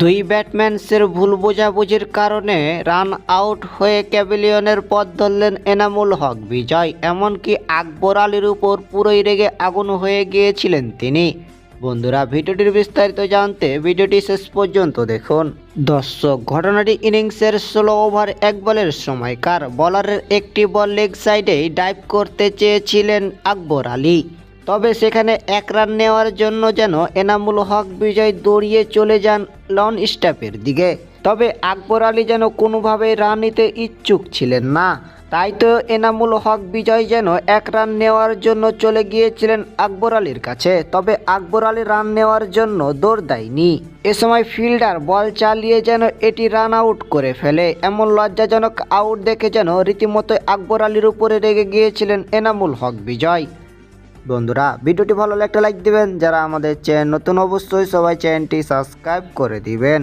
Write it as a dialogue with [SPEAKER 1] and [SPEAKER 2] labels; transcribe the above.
[SPEAKER 1] দুই ব্যাটম্যানসের ভুল বোঝাবুঝির কারণে রান আউট হয়ে ক্যাভিলিয়নের পথ ধরলেন এনামুল হক বিজয়। এমনকি আকবর আলীর উপর পুরোই রেগে আগুন হয়ে গিয়েছিলেন তিনি। বন্ধুরা, ভিডিওটির বিস্তারিত জানতে ভিডিওটি শেষ পর্যন্ত দেখুন। দর্শক, ঘটনাটি ইনিংসের ষোলো ওভার, এক বলের সময়কার। বলারের একটি বল লেগ সাইডেই ডাইভ করতে চেয়েছিলেন আকবর আলী। তবে সেখানে এক রান নেওয়ার জন্য যেন এনামুল হক বিজয় দৌড়িয়ে চলে যান লন স্টাফের দিকে। তবে আকবর আলী যেন কোনোভাবে রান নিতে ইচ্ছুক ছিলেন না। তাই তো এনামুল হক বিজয় যেন এক রান নেওয়ার জন্য চলে গিয়েছিলেন আকবর আলীর কাছে। তবে আকবর আলী রান নেওয়ার জন্য দৌড় দেয়নি। এ সময় ফিল্ডার বল চালিয়ে যেন এটি রান আউট করে ফেলে। এমন লজ্জাজনক আউট দেখে যেন রীতিমতো আকবর আলীর উপরে রেগে গিয়েছিলেন এনামুল হক বিজয়। বন্ধুরা, ভিডিওটি ভালো লাগলে একটা লাইক দিবেন। যারা আমাদের চ্যানেল নতুন অবশ্যই সবাই চ্যানেলটি সাবস্ক্রাইব করে দিবেন।